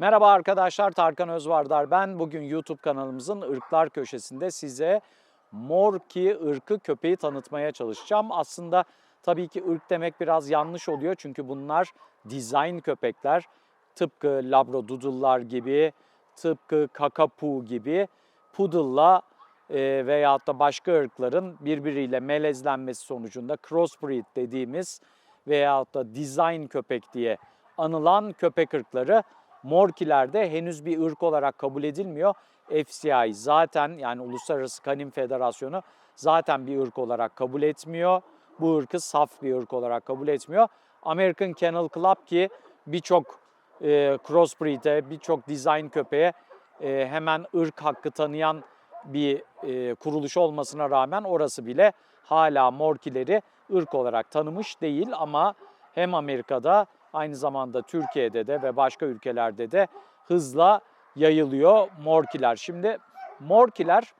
Merhaba arkadaşlar, Tarkan Özvardar ben. Bugün YouTube kanalımızın ırklar köşesinde size Morki ırkı köpeği tanıtmaya çalışacağım. Aslında tabii ki ırk demek biraz yanlış oluyor çünkü bunlar design köpekler. Tıpkı Labradoodle'lar gibi, tıpkı Kakapu gibi Poodle'la e, veyahut da başka ırkların birbiriyle melezlenmesi sonucunda crossbreed dediğimiz veyahut da design köpek diye anılan köpek ırkları Morkilerde henüz bir ırk olarak kabul edilmiyor. FCI zaten yani Uluslararası Kanin Federasyonu zaten bir ırk olarak kabul etmiyor. Bu ırkı saf bir ırk olarak kabul etmiyor. American Kennel Club ki birçok e, crossbreed'e, birçok design köpeğe e, hemen ırk hakkı tanıyan bir e, kuruluş olmasına rağmen orası bile hala Morkileri ırk olarak tanımış değil ama hem Amerika'da aynı zamanda Türkiye'de de ve başka ülkelerde de hızla yayılıyor morkiler. Şimdi morkiler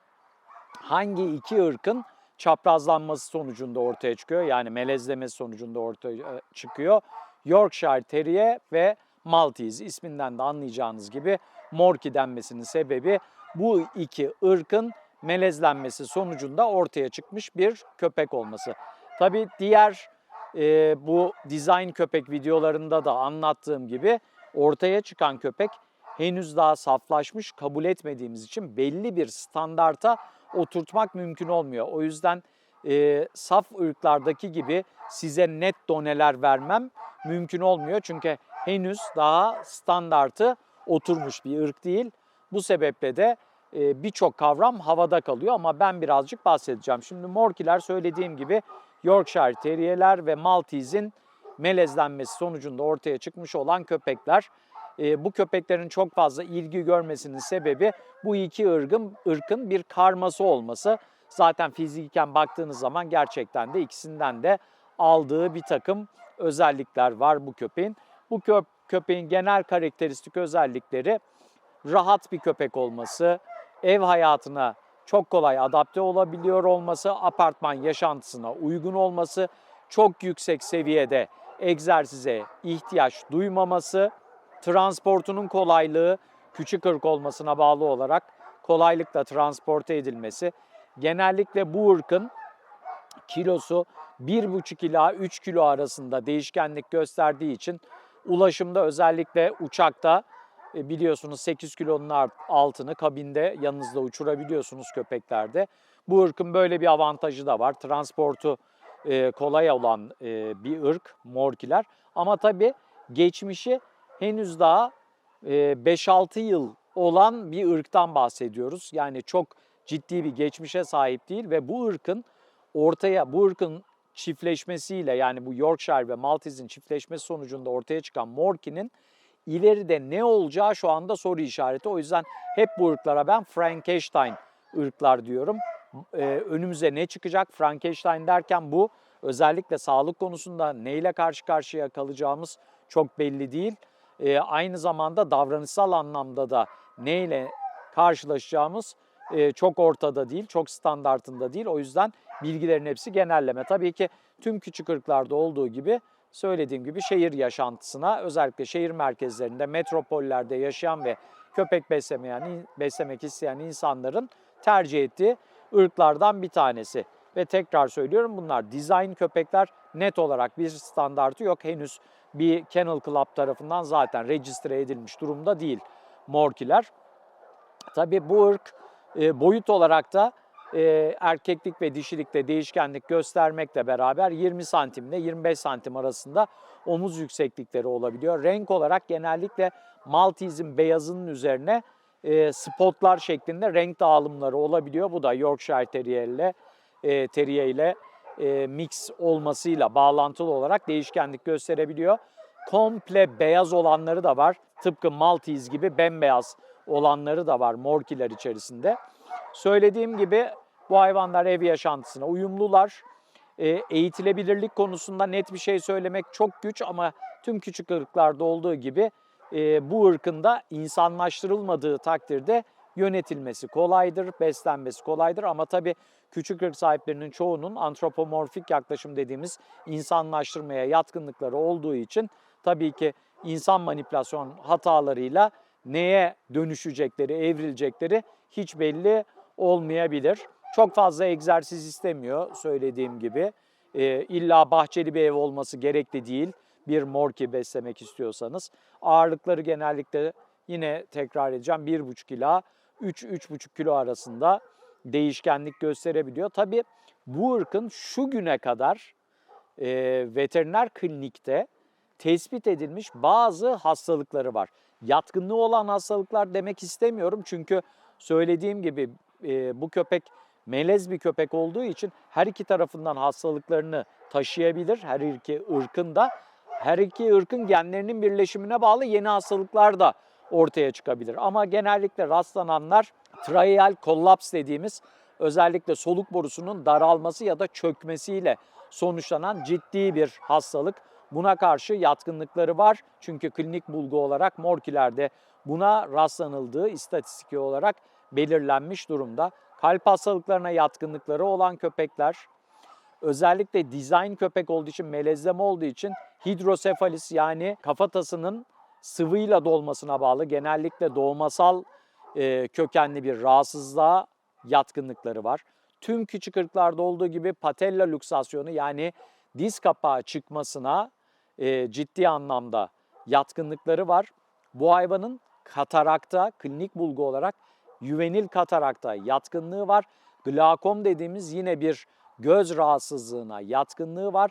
hangi iki ırkın çaprazlanması sonucunda ortaya çıkıyor? Yani melezlemesi sonucunda ortaya çıkıyor. Yorkshire Terrier ve Maltese isminden de anlayacağınız gibi Morki denmesinin sebebi bu iki ırkın melezlenmesi sonucunda ortaya çıkmış bir köpek olması. Tabii diğer e, bu design köpek videolarında da anlattığım gibi ortaya çıkan köpek henüz daha saflaşmış kabul etmediğimiz için belli bir standarta oturtmak mümkün olmuyor. O yüzden e, saf ırklardaki gibi size net doneler vermem mümkün olmuyor. Çünkü henüz daha standartı oturmuş bir ırk değil. Bu sebeple de e, birçok kavram havada kalıyor ama ben birazcık bahsedeceğim. Şimdi Morkiler söylediğim gibi Yorkshire Terrier'ler ve Maltese'in melezlenmesi sonucunda ortaya çıkmış olan köpekler. E, bu köpeklerin çok fazla ilgi görmesinin sebebi bu iki ırkın, ırkın bir karması olması. Zaten fiziken baktığınız zaman gerçekten de ikisinden de aldığı bir takım özellikler var bu köpeğin. Bu kö köpeğin genel karakteristik özellikleri rahat bir köpek olması, ev hayatına çok kolay adapte olabiliyor olması, apartman yaşantısına uygun olması, çok yüksek seviyede egzersize ihtiyaç duymaması, transportunun kolaylığı küçük ırk olmasına bağlı olarak kolaylıkla transporte edilmesi, genellikle bu ırkın kilosu 1,5 ila 3 kilo arasında değişkenlik gösterdiği için ulaşımda özellikle uçakta biliyorsunuz 8 kilonun altını kabinde yanınızda uçurabiliyorsunuz köpeklerde. Bu ırkın böyle bir avantajı da var. Transportu e, kolay olan e, bir ırk morkiler. Ama tabii geçmişi henüz daha 5-6 yıl olan bir ırktan bahsediyoruz. Yani çok ciddi bir geçmişe sahip değil ve bu ırkın ortaya bu ırkın çiftleşmesiyle yani bu Yorkshire ve Maltese'in çiftleşmesi sonucunda ortaya çıkan Morki'nin ileride ne olacağı şu anda soru işareti. O yüzden hep bu ırklara ben Frankenstein ırklar diyorum. Ee, önümüze ne çıkacak? Frankenstein derken bu özellikle sağlık konusunda neyle karşı karşıya kalacağımız çok belli değil. Ee, aynı zamanda davranışsal anlamda da neyle karşılaşacağımız e, çok ortada değil, çok standartında değil. O yüzden bilgilerin hepsi genelleme. Tabii ki tüm küçük ırklarda olduğu gibi söylediğim gibi şehir yaşantısına özellikle şehir merkezlerinde, metropollerde yaşayan ve köpek beslemeyen, beslemek isteyen insanların tercih ettiği ırklardan bir tanesi. Ve tekrar söylüyorum bunlar design köpekler net olarak bir standartı yok. Henüz bir Kennel Club tarafından zaten registre edilmiş durumda değil morkiler. Tabii bu ırk e, boyut olarak da e, erkeklik ve dişilikte değişkenlik göstermekle beraber 20 santim ile 25 santim arasında omuz yükseklikleri olabiliyor. Renk olarak genellikle Maltese'in beyazının üzerine e, spotlar şeklinde renk dağılımları olabiliyor. Bu da Yorkshire Terrier ile e, Terrier ile e, mix olmasıyla bağlantılı olarak değişkenlik gösterebiliyor. Komple beyaz olanları da var. Tıpkı Maltese gibi bembeyaz olanları da var morkiler içerisinde. Söylediğim gibi bu hayvanlar ev yaşantısına uyumlular. E, eğitilebilirlik konusunda net bir şey söylemek çok güç ama tüm küçük ırklarda olduğu gibi e, bu ırkın da insanlaştırılmadığı takdirde yönetilmesi kolaydır, beslenmesi kolaydır ama tabii küçük ırk sahiplerinin çoğunun antropomorfik yaklaşım dediğimiz insanlaştırmaya yatkınlıkları olduğu için tabii ki insan manipülasyon hatalarıyla neye dönüşecekleri, evrilecekleri hiç belli olmayabilir. Çok fazla egzersiz istemiyor söylediğim gibi. Ee, illa bahçeli bir ev olması gerekli değil bir morki beslemek istiyorsanız. Ağırlıkları genellikle yine tekrar edeceğim 1,5 ila 3-3,5 kilo arasında değişkenlik gösterebiliyor. Tabii bu ırkın şu güne kadar e, veteriner klinikte tespit edilmiş bazı hastalıkları var. Yatkınlığı olan hastalıklar demek istemiyorum çünkü söylediğim gibi e, bu köpek melez bir köpek olduğu için her iki tarafından hastalıklarını taşıyabilir her iki ırkın da. Her iki ırkın genlerinin birleşimine bağlı yeni hastalıklar da ortaya çıkabilir. Ama genellikle rastlananlar tracheal kollaps dediğimiz özellikle soluk borusunun daralması ya da çökmesiyle sonuçlanan ciddi bir hastalık. Buna karşı yatkınlıkları var. Çünkü klinik bulgu olarak morkilerde buna rastlanıldığı istatistiki olarak belirlenmiş durumda. Kalp hastalıklarına yatkınlıkları olan köpekler, özellikle dizayn köpek olduğu için, melezleme olduğu için hidrosefalis yani kafatasının sıvıyla dolmasına bağlı genellikle doğmasal e, kökenli bir rahatsızlığa yatkınlıkları var. Tüm küçük ırklarda olduğu gibi patella luksasyonu yani diz kapağı çıkmasına e, ciddi anlamda yatkınlıkları var. Bu hayvanın katarakta klinik bulgu olarak juvenil katarakta yatkınlığı var. Glakom dediğimiz yine bir göz rahatsızlığına yatkınlığı var.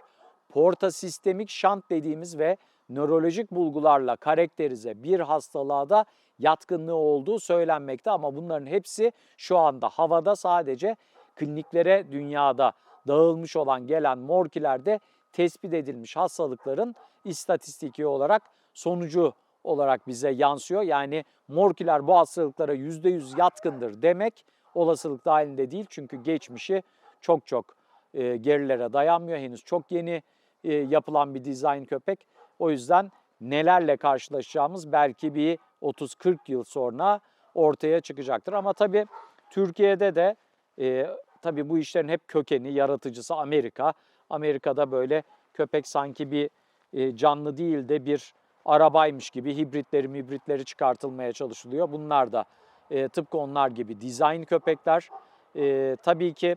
Porta sistemik şant dediğimiz ve nörolojik bulgularla karakterize bir hastalığa da yatkınlığı olduğu söylenmekte ama bunların hepsi şu anda havada sadece kliniklere dünyada dağılmış olan gelen morkilerde tespit edilmiş hastalıkların istatistiki olarak sonucu olarak bize yansıyor. Yani morkiler bu hastalıklara %100 yatkındır demek olasılık dahilinde değil. Çünkü geçmişi çok çok e, gerilere dayanmıyor. Henüz çok yeni e, yapılan bir dizayn köpek. O yüzden nelerle karşılaşacağımız belki bir 30-40 yıl sonra ortaya çıkacaktır. Ama tabii Türkiye'de de e, tabii bu işlerin hep kökeni, yaratıcısı Amerika. Amerika'da böyle köpek sanki bir e, canlı değil de bir arabaymış gibi hibritleri hibritleri çıkartılmaya çalışılıyor. Bunlar da e, tıpkı onlar gibi dizayn köpekler. E, tabii ki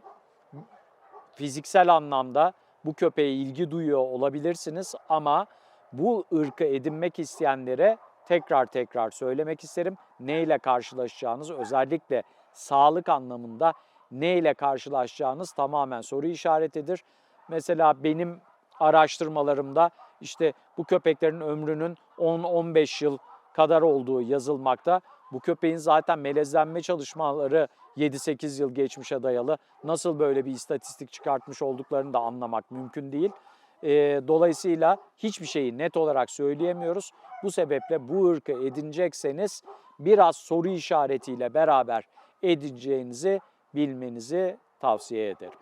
fiziksel anlamda bu köpeğe ilgi duyuyor olabilirsiniz ama bu ırkı edinmek isteyenlere tekrar tekrar söylemek isterim. Neyle karşılaşacağınız özellikle sağlık anlamında neyle karşılaşacağınız tamamen soru işaretidir. Mesela benim araştırmalarımda işte bu köpeklerin ömrünün 10-15 yıl kadar olduğu yazılmakta. Bu köpeğin zaten melezlenme çalışmaları 7-8 yıl geçmişe dayalı. Nasıl böyle bir istatistik çıkartmış olduklarını da anlamak mümkün değil. Dolayısıyla hiçbir şeyi net olarak söyleyemiyoruz. Bu sebeple bu ırkı edinecekseniz biraz soru işaretiyle beraber edineceğinizi bilmenizi tavsiye ederim.